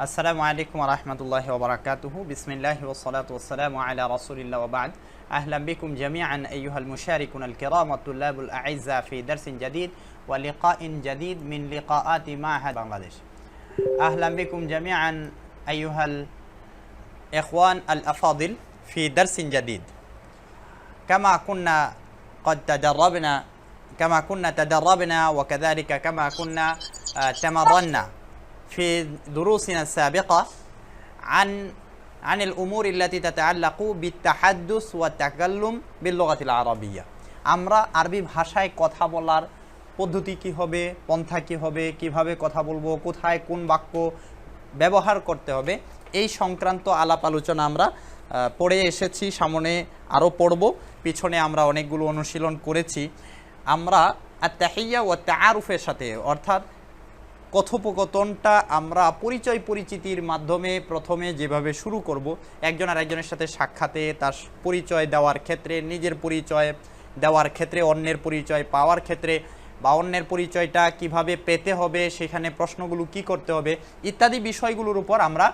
السلام عليكم ورحمة الله وبركاته. بسم الله والصلاة والسلام على رسول الله وبعد. أهلا بكم جميعا أيها المشاركون الكرام والطلاب الأعزاء في درس جديد ولقاء جديد من لقاءات معهد بنغلاديش. أهلا بكم جميعا أيها الإخوان الأفاضل في درس جديد. كما كنا قد تدربنا كما كنا تدربنا وكذلك كما كنا آه، تمرنا. في دروسنا السابقة عن عن الأمور التي تتعلق بالتحدث والتكلم باللغة العربية আমরা আরবি ভাষায় কথা বলার পদ্ধতি কি হবে পন্থা কি হবে কিভাবে কথা বলবো কোথায় কোন বাক্য ব্যবহার করতে হবে এই সংক্রান্ত আলাপ আলোচনা আমরা আহ, পড়ে এসেছি সামনে আরও পড়ব পিছনে আমরা অনেকগুলো অনুশীলন করেছি আমরা আত্মাহিয়া ও তারুফের সাথে অর্থাৎ কথোপকথনটা আমরা পরিচয় পরিচিতির মাধ্যমে প্রথমে যেভাবে শুরু করব একজন আর একজনের সাথে সাক্ষাতে তার পরিচয় দেওয়ার ক্ষেত্রে নিজের পরিচয় দেওয়ার ক্ষেত্রে অন্যের পরিচয় পাওয়ার ক্ষেত্রে বা অন্যের পরিচয়টা কীভাবে পেতে হবে সেখানে প্রশ্নগুলো কি করতে হবে ইত্যাদি বিষয়গুলোর উপর আমরা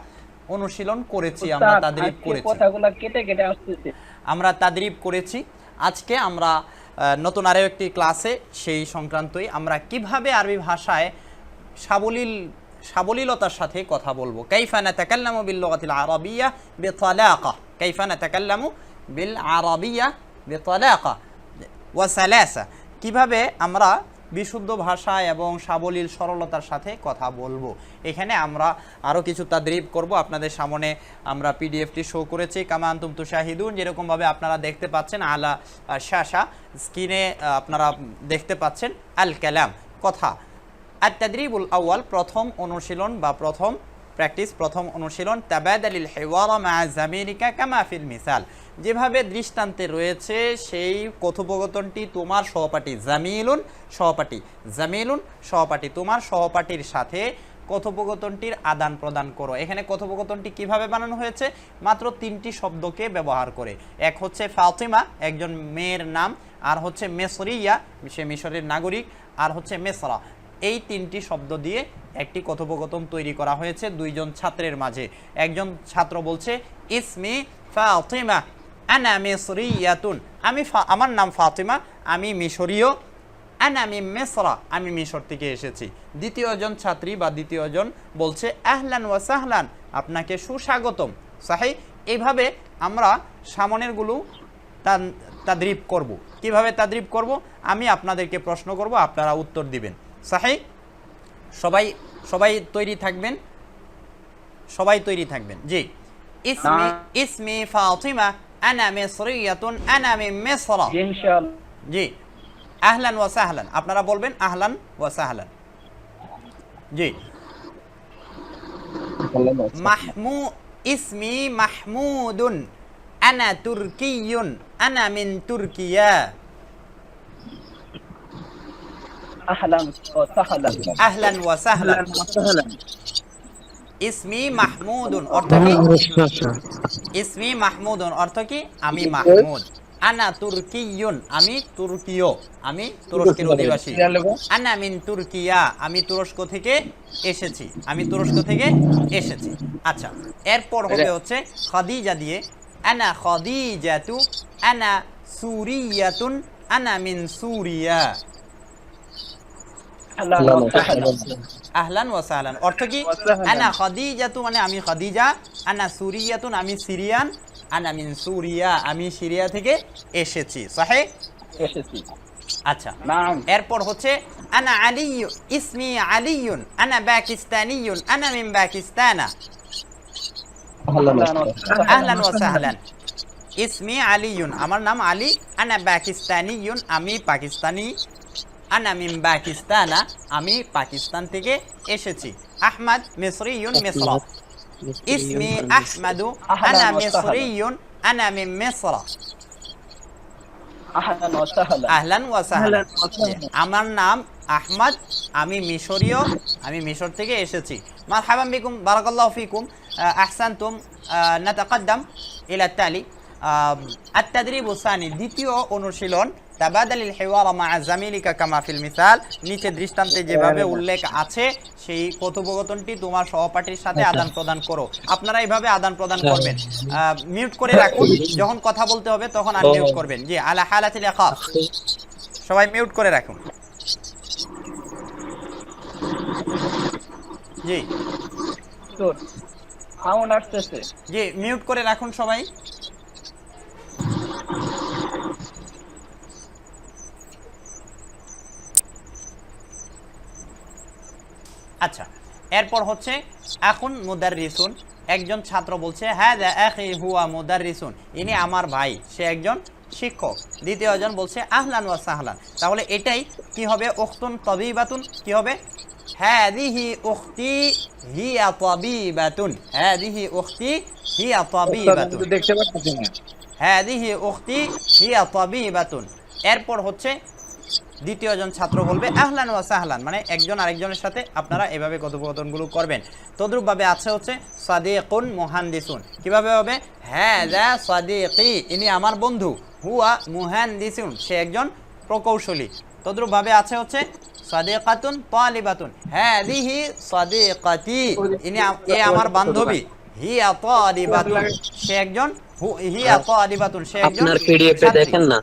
অনুশীলন করেছি আমরা আজকে করেছি। কথাগুলো কেটে কেটে আসতেছে। আমরা তাদরিব করেছি। আজকে আমরা নতুন আরও একটি ক্লাসে সেই সংক্রান্তই আমরা কীভাবে আরবি ভাষায় সাবলীল, সাবলীলতার সাথে কথা বলব। কাইফা নাতাকাল্লামু বিল লুগাতিল আরাবিয়্যা বিতালাকা। কাইফা নাতাকাল্লামু বিল বিতালাকা। ওয়া সালাসা। কীভাবে আমরা বিশুদ্ধ ভাষা এবং সাবলীল, সরলতার সাথে কথা বলব? এখানে আমরা আরও কিছু তাদরিব করব। আপনাদের সামনে আমরা পিডিএফটি শো করেছি। কামান্তুম তুশাহিদুন, যেরকমভাবে আপনারা দেখতে পাচ্ছেন, আলা শাসা স্ক্রিনে আপনারা দেখতে পাচ্ছেন আল কালাম কথা। আর তাদরিবুল প্রথম অনুশীলন বা প্রথম প্র্যাকটিস প্রথম অনুশীলন, তাবাদালিল হেওয়ারা মা জামিনিকা কামা ফিল মিসাল। যেভাবে দৃষ্টান্তে রয়েছে সেই কথোপকথনটি তোমার সহপাঠী জামিলুন সহপাঠী জামিলুন, সহপাঠী তোমার সহপাঠীর সাথে কথোপকথনটির আদান প্রদান করো। এখানে কথোপকথনটি কীভাবে বানানো হয়েছে? মাত্র তিনটি শব্দকে ব্যবহার করে। এক হচ্ছে ফাতিমা, একজন মেয়ের নাম, আর হচ্ছে মেসরিয়া, সে মিশরের নাগরিক, আর হচ্ছে মেসরা। এই তিনটি শব্দ দিয়ে একটি কথোপকথন তৈরি করা হয়েছে দুইজন ছাত্রের মাঝে। একজন ছাত্র বলছে, ইসমি ফাতিমা, আনা মিসরিয়াতুন। আমি আমার নাম ফাতিমা, আমি মিশরীয়। আনা আমি মেসরা, আমি মিশর থেকে এসেছি। দ্বিতীয়জন ছাত্রী বা দ্বিতীয়জন বলছে, আহলান ওয়া সাহলান, আপনাকে সুস্বাগতম। সাহি এইভাবে আমরা সামনেরগুলো তাদরিব করব। কীভাবে তাদরিব করব? আমি আপনাদেরকে প্রশ্ন করব, আপনারা উত্তর দিবেন। সাহি? সবাই সবাই তৈরি থাকবেন? সবাই তৈরি থাকবেন জি। ইসমি ফাতিমা আনা মিসরিয়াতুন আনা মিন মিসরা। ইনশাআল্লাহ। জি। আহলান ওয়া সাহলান। আপনারা বলবেন আহলান ওয়া সাহলান। জি। মাহমু ইসমি মাহমুদুন। আনা তুর্কিয়ুন আনা মিন তুর্কিয়া। আহলান ওয়া সাহলান। আহলান ওয়া সাহলান। সাহলান। ইসমি মাহমুদুন অর্থ কি? ইসমি মাহমুদুন অর্থ কি? আমি মাহমুদ। আনা তুর্কিয়ুন আমি তুর্কীয় আমি তুরস্কের অধিবাসী। আনা মিন তুর্কিয়া আমি তুরস্ক থেকে এসেছি। আমি তুরস্ক থেকে এসেছি। আচ্ছা এরপর হবে হচ্ছে খাদিজা দিয়ে আনা খাদিজাতু আনা সুরিয়াতুন আনা মিন সুরিয়া। আহলান ওয়া সাহলান। অর্থ কি। আনা খাদিজাতু মানে আমি খাদিজা আনা সুরিয়াতুন আমি সিরিয়ান আনা মিন সুরিয়া আমি সিরিয়া থেকে এসেছি। সাহে? এসেছি। আচ্ছা। এরপর হচ্ছে আনা আলী ইসমি আলিয়ুন আনা পাকিস্তানিয়ুন আনা মিন পাকিস্তানা। আহলান ওয়া সাহলান। ইসমি আলিয়ুন আমার নাম আলী আনা পাকিস্তানিয়ুন আমি পাকিস্তানি আনা মিন পাকিস্তানা আমি পাকিস্তান থেকে এসেছি আহমদ মিসরিয়ুন মিসর ইসমি আহমদু আহলান আনা ওয়া সাহলান। মিসরিয়ুন আনা মিন মিসর আহলান ওয়া সাহলান আহলান ওয়া সাহলান আহলান ওয়া সাহলান। আমার নাম আহমদ আমি মিশরীয় আমি মিশর থেকে এসেছি মারহাবান বিকুম বারাকাল্লাহু ফিকুম আহ, আহসানতুম আহ, নাতাকাদ্দাম ইলা তালি আহ, আত-তাদরিব সানি দ্বিতীয় অনুশীলন তাবাদালিল হিওয়ারা মা জামিলিকা কামা ফিল মিসাল। নিচে দৃষ্টান্তে যেভাবে উল্লেখ আছে সেই কথোপকথনটি তোমার সহপাঠীর সাথে আদান প্রদান করো। আপনারা এইভাবে আদান প্রদান করবেন। মিউট করে রাখুন। যখন কথা বলতে হবে তখন আনমিউট করবেন। জি আলা হালাতিল ইখাফ সবাই মিউট করে রাখুন। জি। সাউন্ড আসতেছে। জি মিউট করে রাখুন সবাই। আচ্ছা এরপর হচ্ছে এখন মুদাররিসুন একজন ছাত্র বলছে হ্যাঁ আখি হুয়া মুদাররিসুন। ইনি আমার ভাই সে একজন শিক্ষক। দ্বিতীয়জন বলছে আহলান ওয়া সাহলান। তাহলে এটাই কি হবে? উখতুন তবিবাতুন কি হবে? হিয়া তবিবাতুন। হাদিহি উখতি হিয়া তবিবাতুন। দেখতে পাচ্ছি না। হাদিহি উখতি হিয়া তাবিবাতুন। এরপর হচ্ছে দ্বিতীয়জন ছাত্র বলবে আহলান ওয়া সাহলান। মানে একজন আরেকজনের সাথে আপনারা এভাবে কথোপকথনগুলো করবেন। তদ্রূপভাবে আছে হচ্ছে সাদিকুন মুহান্দিসুন। কীভাবে হবে? হ্যাঁ যা সাদিকি। ইনি আমার বন্ধু। হুয়া মুহান্দিসুন। সে একজন প্রকৌশলী। তদ্রূপভাবে আছে হচ্ছে সাদিকাতুন তালিবাতুন। হাদিহি সাদিকাতি। ইনি এ আমার বান্ধবী। হিয়া তালিবাতুন। সে একজন হু- হিয়া তালিবাতুন। সে একজন আপনার পিডিএফ এ দেখেন না?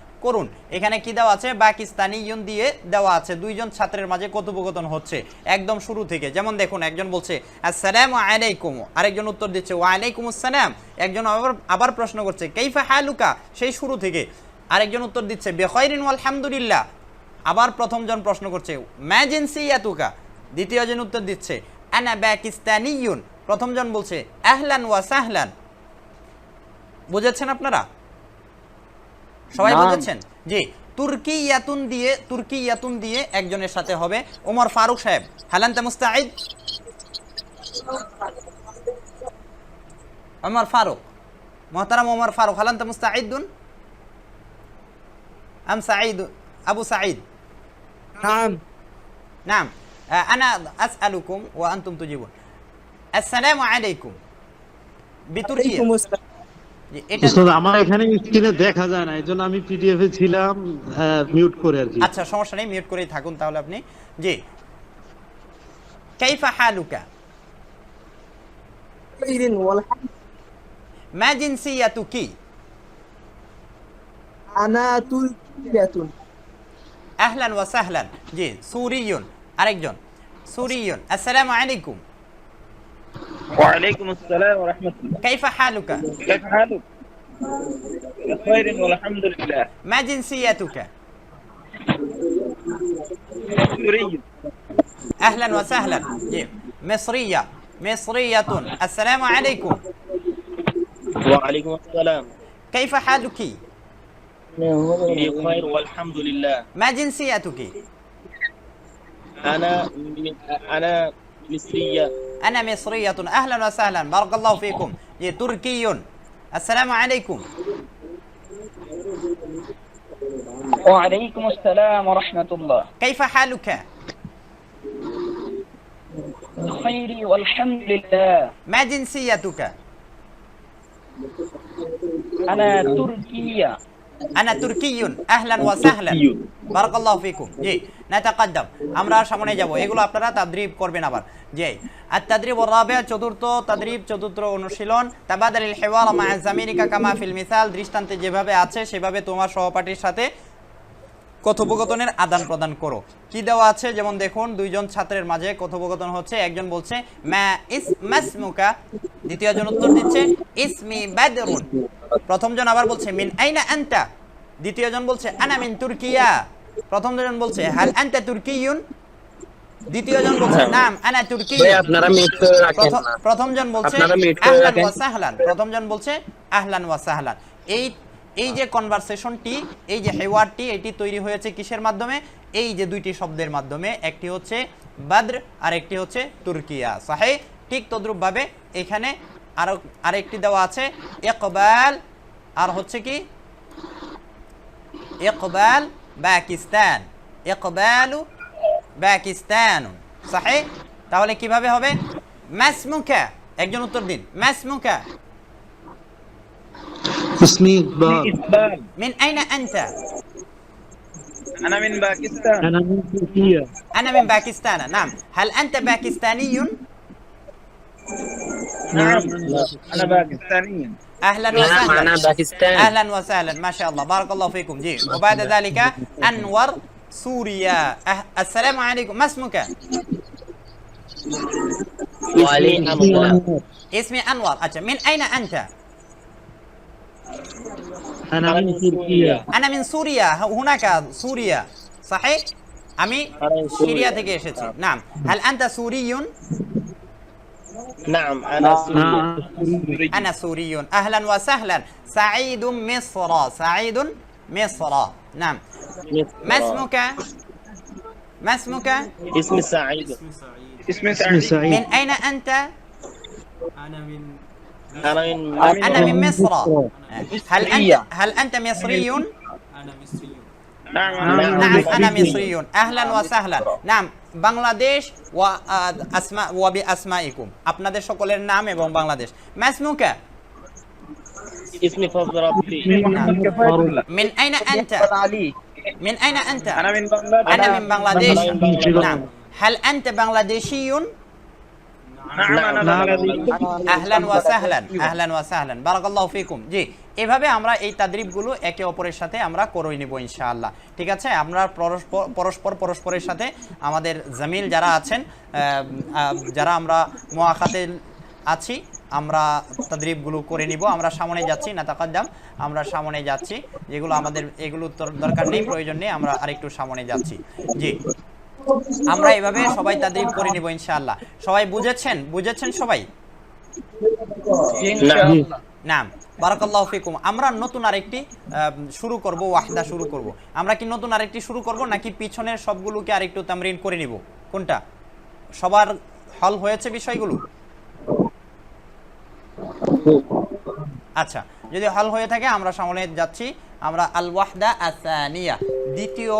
করুন। এখানে কি দেওয়া আছে? পাকিস্তানি ইউন দিয়ে দেওয়া আছে। দুইজন ছাত্রের মাঝে কথোপকথন হচ্ছে একদম শুরু থেকে। যেমন দেখুন, একজন বলছে, আসসালামু আলাইকুম। আরেকজন উত্তর দিচ্ছে, ওয়ালাইকুম আসসালাম। একজন আবার আবার প্রশ্ন করছে, কাইফা হালুকা? সেই শুরু থেকে। আরেকজন উত্তর দিচ্ছে, বেখয়রিন আলহামদুলিল্লাহ আবার প্রথমজন প্রশ্ন করছে ম্যাজেন্সি ইয়াতুকা? দ্বিতীয়জন উত্তর দিচ্ছে, আনা পাকিস্তানিয়ুন প্রথমজন বলছে, আহলান ওয়া সাহলান। বুঝেছেন আপনারা? সবাই বুঝেছেন? জি। তুর্কি ইয়াতুন দিয়ে তুর্কি ইয়াতুন দিয়ে একজনের সাথে হবে ওমর ফারুক সাহেব। হালান মুস্তাহিদ ওমর ফারুক। মহতারাম ওমর ফারুক। হালান মুস্তাহিদুন আম সাঈদ আবু সাঈদ। নাম। নাম। انا اسالكم وانتم تجيبون السلام عليكم بتركيا আলাইকুম। السلام আমার এখানে স্ক্রিনে দেখা যায় না এজন্য আমি পিডিএফ এ ছিলাম হ্যাঁ, মিউট করে আর কি। আচ্ছা সমস্যা নেই মিউট করেই থাকুন তাহলে আপনি। জি। কাইফা হালুকা? কি? আনা আহলান ওয়া সাহলান। জি সুরিয়ুন আরেকজন। সুরিয়ুন আসসালামু আলাইকুম। وعليكم السلام ورحمة الله. كيف حالك؟ كيف حالك؟ بخير والحمد لله. ما جنسيتك؟ سوري أهلا وسهلا. مصرية. مصرية. السلام عليكم. وعليكم السلام. كيف حالك؟ بخير والحمد لله. ما جنسيتك؟ أنا أنا مصرية. أنا مصرية. أهلا وسهلا. بارك الله فيكم. تركي السلام عليكم. وعليكم السلام ورحمة الله. كيف حالك؟ بخير والحمد لله. ما جنسيتك؟ أنا تركية. আনা تركي. আহলান وسهلا. بارك الله فيكم. جي نتقدم. তাকাদ্দাম আমরা সামনে যাব। এগুলো আপনারা তাদরিব করবেন আবার। জি আর তাদরিব ওয়া রাবে চতুর্থ তাদরিব চতুর্থ অনুশীলন। তাবাদালিল হিওয়াল মা জামিরিকা কামা ফিল মিসাল। দৃষ্টান্তে যেভাবে আছে সেভাবে তোমার সহপাঠীর সাথে কথোপকথনের আদান প্রদান করো। কি দেওয়া আছে? যেমন দেখুন দুইজন ছাত্রের মাঝে কথোপকথন হচ্ছে একজন বলছে মা ইস মাসমুকা। দ্বিতীয়জন উত্তর দিচ্ছে ইসমি বাদরুন। প্রথমজন আবার বলছে মিন আইনা আনতা? দ্বিতীয়জন বলছে আনা মিন তুর্কিয়া। প্রথমজন বলছে হাল আনতা তুর্কিয়ুন? দ্বিতীয়জন বলছে নাম আনা তুর্কি আপনারা করে রাখেন না। প্রথমজন বলছে আহলান ওয়া সাহলান। প্রথম জন বলছে আহলান ওয়া সাহলান। এই এই যে কনভারসেশনটি এই যে হেওয়ারটি এটি তৈরি হয়েছে কিসের মাধ্যমে? এই যে দুইটি শব্দের মাধ্যমে, একটি হচ্ছে বাদ্র আর একটি হচ্ছে তুর্কিয়া সাহে ঠিক তদ্রুপভাবে এখানে আরও, আরেকটি দেওয়া আছে ইকবাল আর হচ্ছে কি? ইকবাল পাকিস্তান ইকবালু পাকিস্তান সাহে তাহলে কীভাবে হবে? মাসমুকা একজন উত্তর দিন। মাসমুকা اسمي إقبال من أين أنت؟ أنا من باكستان. أنا من تركيا. أنا من باكستان نعم. هل أنت باكستاني؟ نعم. أنا باكستاني. أهلا نعم أنا وسهلا. باكستان أهلا وسهلا ما شاء الله. بارك الله فيكم. جي. وبعد ذلك أنور سوريا. أه... السلام عليكم. ما اسمك؟ وعليكم السلام. اسمي أنور. أجل من أين أنت؟ أنا من سوريا. أنا من سوريا. هناك سوريا. صحيح؟ أمي؟ سوريا. تكيشتي نعم. نعم. هل أنت سوري؟ نعم أنا آه. سوري آه. أنا سوري أهلا وسهلا. سعيد مصر. سعيد مصر. نعم. ما اسمك؟ ما اسمك؟ اسمي سعيد. اسمي سعيد. من أين أنت؟ أنا من أنا من مصر هل أنت مصرية. هل أنت مصري؟ نعم نعم. نعم أنا مصري. مصري أهلا وسهلا نعم বাংলাদেশ ও আসমা ওয়াবি আসমাইকুম আপনাদের সকলের নাম এবং বাংলাদেশ মাসমুকা اسمي فضل ربي محمد كفاية الله من أين أنت؟ أحمد علي من أين أنت؟ أنا من بنغلاديش أنا من بنغلاديش أنا من بنغلاديش. نعم هل أنت بنغلاديشي؟ আহলান ওয়া সাহলান আহলান ওয়া সাহলান। বারাকাল্লাহু ফিকুম। জি এভাবে আমরা এই তাদরিবগুলো একে অপরের সাথে আমরা করে নিব ইনশাআল্লাহ। ঠিক আছে? আমরা পরস্পর পরস্পর পরস্পরের সাথে আমাদের জামিল যারা আছেন যারা আমরা মোয়াখাতে আছি আমরা তাদরিবগুলো করে নিব। আমরা সামনে যাচ্ছি না তাকাদ্দাম আমরা সামনে যাচ্ছি। যেগুলো আমাদের এগুলো দরকার নেই প্রয়োজন নেই আমরা আরেকটু সামনে যাচ্ছি। জি। আমরা এভাবে সবাই তাদের করে নিব ইনশাআল্লাহ। সবাই বুঝেছেন? বুঝেছেন সবাই? নাম। বারাকাল্লাহ ফিকুম। আমরা নতুন আরেকটি শুরু করব ওয়াহদা শুরু করব। আমরা কি নতুন আরেকটি শুরু করব নাকি পিছনের সবগুলোকে আরেকটু তামরিন করে নিব? কোনটা? সবার হল হয়েছে বিষয়গুলো? আচ্ছা যদি হল হয়ে থাকে আমরা সামনে যাচ্ছি। আমরা আল ওয়াহদা আসানিয়া দ্বিতীয়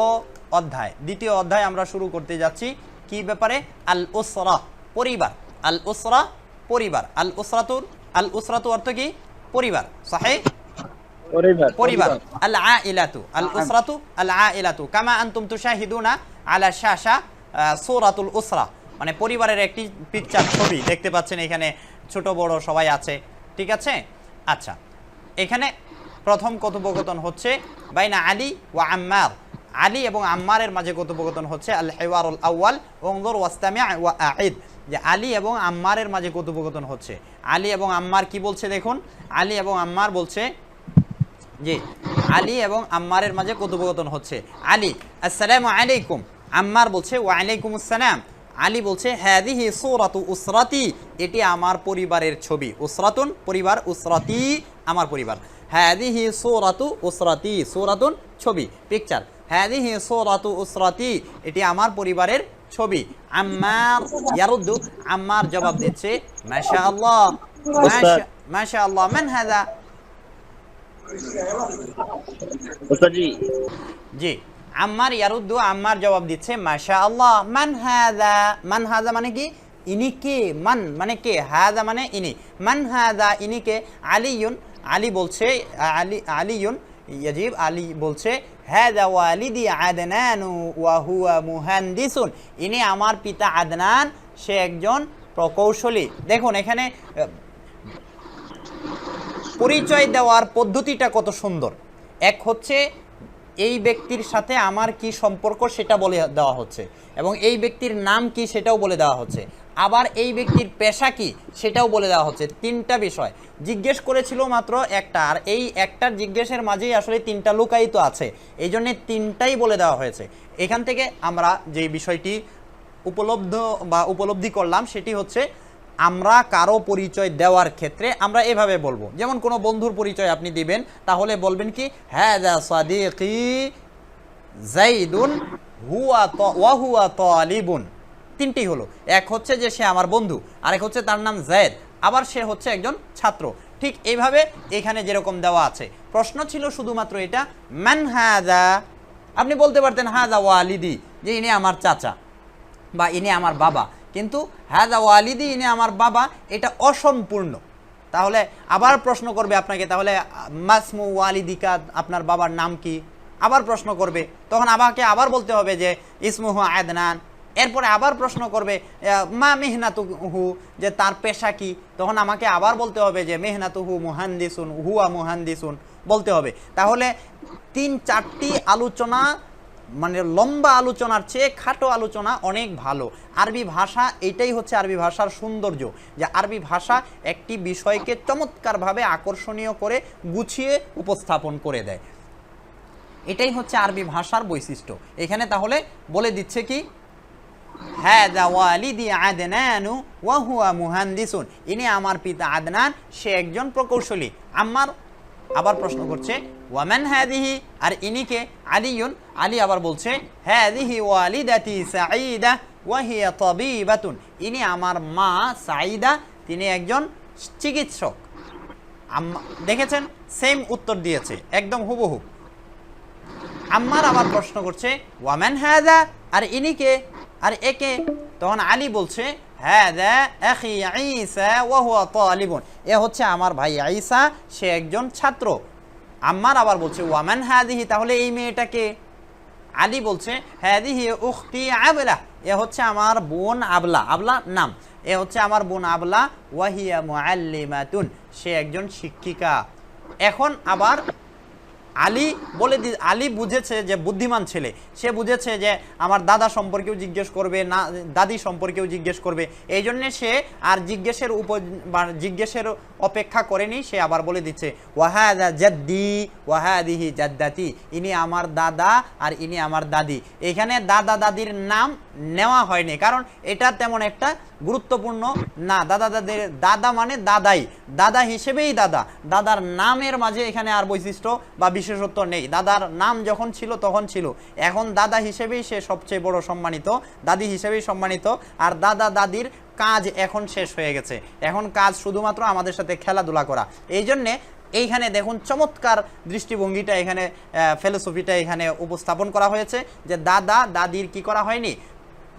অধ্যায় দ্বিতীয় অধ্যায় আমরা শুরু করতে যাচ্ছি। কি ব্যাপারে? আল উসরা পরিবার। আল উসরা পরিবার। আল উসরাতুর আল উসরাতু অর্থ কি? পরিবার। সাহে? পরিবার আল আইলাতু আল উসরাতু আল আইলাতু কামা আনতুম তুশাহিদুনা আলা শাশা সূরাতুল উসরা। মানে পরিবারের একটি পিকচার ছবি দেখতে পাচ্ছেন এখানে ছোট বড় সবাই আছে। ঠিক আছে? আচ্ছা এখানে প্রথম কথোপকথন হচ্ছে বাইনা আলী ওয়া আম্মার। আলী এবং আম্মারের মাঝে কথোপকথন হচ্ছে আল হেওয়ারুল আউয়াল ওংদর ওয়াস্তামিয়া ওয়া আইদ যে আলী এবং আম্মারের মাঝে কথোপকথন হচ্ছে। আলী এবং আম্মার কি বলছে দেখুন? আলী এবং আম্মার বলছে, জি, আলী এবং আম্মারের মাঝে কথোপকথন হচ্ছে। আলী, আসসালামু আলাইকুম। আম্মার বলছে, ওয়ালাইকুম আসসালাম। আলী বলছে হ্যাদিহি সূরাতু উসরাতি এটি আমার পরিবারের ছবি। উসরাতুন পরিবার, উসরাতি আমার পরিবার। হ্যাদিহি সূরাতু উসরাতি সূরাতুন ছবি পিকচার হ্যাঁ সোরাতু উসরাতি এটি আমার পরিবারের ছবি। আম্মার ইয়ারুদ্দু আম্মার জবাব দিচ্ছে মাশা আল্লাহ আল্লাহ মান হাজা জি আম্মার ইয়ারুদ্দু আম্মার জবাব দিচ্ছে আল্লাহ মান মান মানে কি? ইনি কে? মান মানে কে? হাদা মানে ইনি। মান হাজা ইনি কে? আলিউন আলী বলছে আলী আলিউন ইয়াজিব আলী বলছে হাদা ওয়ালিদি আদনানু ওয়া হুয়া মুহান্দিসুন ইনি আমার পিতা আদনান, সে একজন প্রকৌশলী। দেখুন, এখানে পরিচয় দেওয়ার পদ্ধতিটা কত সুন্দর। এক হচ্ছে, এই ব্যক্তির সাথে আমার কি সম্পর্ক সেটা বলে দেওয়া হচ্ছে এবং এই ব্যক্তির নাম কি সেটাও বলে দেওয়া হচ্ছে। আবার এই ব্যক্তির পেশা কি সেটাও বলে দেওয়া হচ্ছে। তিনটা বিষয়। জিজ্ঞেস করেছিল মাত্র একটা, আর এই একটার জিজ্ঞেসের মাঝেই আসলে তিনটা লুকায়িত আছে। এই জন্য তিনটাই বলে দেওয়া হয়েছে। এখান থেকে আমরা যে বিষয়টি উপলব্ধ বা উপলব্ধি করলাম সেটি হচ্ছে, আমরা কারও পরিচয় দেওয়ার ক্ষেত্রে আমরা এভাবে বলব। যেমন কোনো বন্ধুর পরিচয় আপনি দিবেন, তাহলে বলবেন কি হ্যাঁ সাদিকি জাইদুন হুয়া তালিবুন। তিনটি হলো। এক হচ্ছে যে সে আমার বন্ধু, আরেক হচ্ছে তার নাম জায়েদ আবার সে হচ্ছে একজন ছাত্র। ঠিক এইভাবে এখানে যেরকম দেওয়া আছে। প্রশ্ন ছিল শুধুমাত্র এটা ম্যান হাদা? আপনি বলতে পারতেন, হাদা ওয়ালিদি, যে ইনি আমার চাচা বা ইনি আমার বাবা। কিন্তু, হাদা ওয়ালিদি, ইনি আমার বাবা, এটা অসম্পূর্ণ। তাহলে আবার প্রশ্ন করবে আপনাকে, তাহলে মাসমু ওয়ালিদিকা, আপনার বাবার নাম কি? আবার প্রশ্ন করবে। তখন আমাকে আবার বলতে হবে যে, ইসমুহ আদনান। এরপরে আবার প্রশ্ন করবে মা মেহনাতু হু যে তার পেশা কি? তখন আমাকে আবার বলতে হবে যে মেহনাতু হু মুহান্দিসুন, হুয়া মুহান্দিসুন, বলতে হবে। তাহলে তিন চারটি আলোচনা মানে লম্বা আলোচনার চেয়ে খাটো আলোচনা অনেক ভালো। আরবি ভাষা এটাই হচ্ছে আরবি ভাষার সৌন্দর্য, যে আরবি ভাষা একটি বিষয়কে চমৎকারভাবে আকর্ষণীয় করে, গুছিয়ে উপস্থাপন করে দেয়। এটাই হচ্ছে আরবি ভাষার বৈশিষ্ট্য। এখানে তাহলে বলে দিচ্ছে কি হ্যাদা ওয়ালিদি আদনানু ওয়া হুয়া মুহান্দিসুন। ইনি আমার পিতা আদনান, সে একজন প্রকৌশলী। আমার আবার প্রশ্ন করছে, ওয়ামান হাদিহি আর ইনিকে, আলিয়ুন। আলী আবার বলছে হাদিহি ওয়ালিদাতি সাঈদা ওয়া হিয়া তাবিবাতুন। ইনি আমার মা সাঈদা, তিনি একজন চিকিৎসক। দেখেছেন? সেম উত্তর দিয়েছে, একদম হুবহু। আম্মার আবার প্রশ্ন করছে, ওয়ামেন হ্যাদা আর ইনিকে আর একে তখন আলী বলছে হুয়া এ হচ্ছে আমার ভাই আইসা সে একজন ছাত্র। আম্মার আবার বলছে, ওয়ামেন হাদিহি? তাহলে এই মেয়েটাকে আলী বলছে হ্যাদিহি উখতি আবলা। এ হচ্ছে আমার বোন আবলা। আবলা নাম। এ হচ্ছে আমার বোন আবলা, ওয়াহিয়া মুআল্লিমাতুন। সে একজন শিক্ষিকা। এখন আবার আলী বলে দি আলী বুঝেছে যে বুদ্ধিমান ছেলে। সে বুঝেছে যে আমার দাদা সম্পর্কেও জিজ্ঞেস করবে, না, দাদি সম্পর্কেও জিজ্ঞেস করবে। এই জন্যে সে আর জিজ্ঞেসের উপ জিজ্ঞেসের অপেক্ষা করেনি, সে আবার বলে দিচ্ছে, ওয়াহাদা জাদ্দি, ওয়াহাদিহি জাদ্দাতি, ইনি আমার দাদা আর ইনি আমার দাদি। এখানে দাদা দাদির নাম নেওয়া হয়নি, কারণ এটা তেমন একটা গুরুত্বপূর্ণ। না দাদা দাদের দাদা মানে দাদাই। দাদা হিসেবেই দাদা। দাদার নামের মাঝে এখানে আর বৈশিষ্ট্য বা বিশেষত্ব নেই। দাদার নাম যখন ছিল, তখন ছিল। এখন দাদা হিসেবেই সে সবচেয়ে বড় সম্মানিত। দাদি হিসেবেই সম্মানিত। আর দাদা দাদির কাজ এখন শেষ হয়ে গেছে। এখন কাজ শুধুমাত্র আমাদের সাথে খেলাধুলা করা। এই জন্যে এইখানে দেখুন চমৎকার দৃষ্টিভঙ্গিটা এখানে ফিলোসফিটা এখানে উপস্থাপন করা হয়েছে যে দাদা দাদির কি করা হয়নি?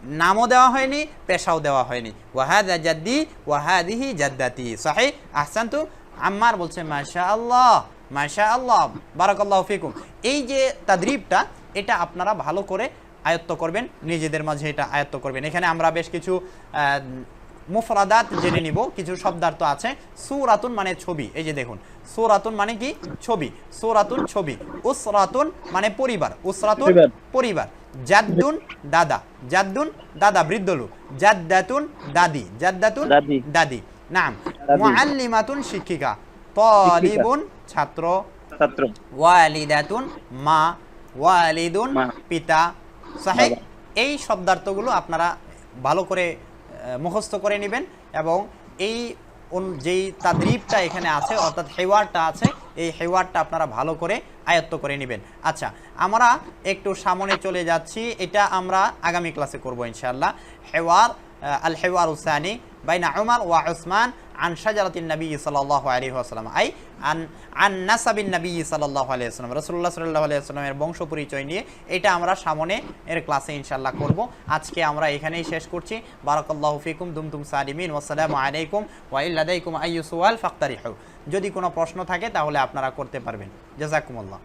নামও দেওয়া হয়নি পেশাও দেওয়া হয়নি। ওয়াহাদা জাদ্দি ওয়াহাদিহি জাদ্দাতি। সাহি আহসান্তু। আম্মার বলছে মাশা আল্লাহ মাশা আল্লাহ বারাকাল্লাহ ফিকুম। এই যে তাদরিবটা এটা আপনারা ভালো করে আয়ত্ত করবেন নিজেদের মাঝে এটা আয়ত্ত করবেন। এখানে আমরা বেশ কিছু মুফরাদাত জেনে নিব কিছু শব্দার্থ আছে। সুরাতুন মানে ছবি এই যে দেখুন। সুরাতুন মানে কি? ছবি। সুরাতুন ছবি। উসরাতুন মানে পরিবার। উসরাতুন পরিবার। জাদ্দুন দাদা জাদ্দুন দাদা বৃদ্ধ লোক। জাদ্দাতুন দাদি জাদ্দাতুন দাদি। নাম মুআল্লিমাতুন শিক্ষিকা। তালিবুন ছাত্র। ছাত্র। ওয়ালিদাতুন মা। ওয়ালিদুন পিতা। সাহেব এই শব্দার্থগুলো আপনারা ভালো করে মুখস্থ করে নেবেন এবং এই যেই তাদ্রিবটা এখানে আছে অর্থাৎ হেওয়ারটা আছে এই হেওয়ারটা আপনারা ভালো করে আয়ত্ত করে নেবেন। আচ্ছা আমরা একটু সামনে চলে যাচ্ছি। এটা আমরা আগামী ক্লাসে করব ইনশাআল্লাহ। হেওয়ার আল হেওয়ার উসানি বাইনা উমার ওয়া উসমান। আন শাজারাতিন নবী সাল্লাল্লাহু আলাইহি ওয়াসাল্লাম, আই আন আন নাসাবিন নবী সাল্লাল্লাহু আলাইহি ওয়াসাল্লাম, রাসূলুল্লাহ সাল্লাল্লাহু আলাইহি ওয়াসাল্লামের বংশ পরিচয় নিয়ে এটা আমরা সামনে এর ক্লাসে ইনশাআল্লাহ করব। আজকে আমরা এখানেই শেষ করছি। বারাকাল্লাহু ফিকুম দুমতুম সালিমিন, ওয়াসসালামু আলাইকুম ওয়া ইল্লাদাইকুম আইয়ু সুআল ফাক্তারিহু। যদি কোনো প্রশ্ন থাকে তাহলে আপনারা করতে পারবেন। জাযাকুমুল্লাহ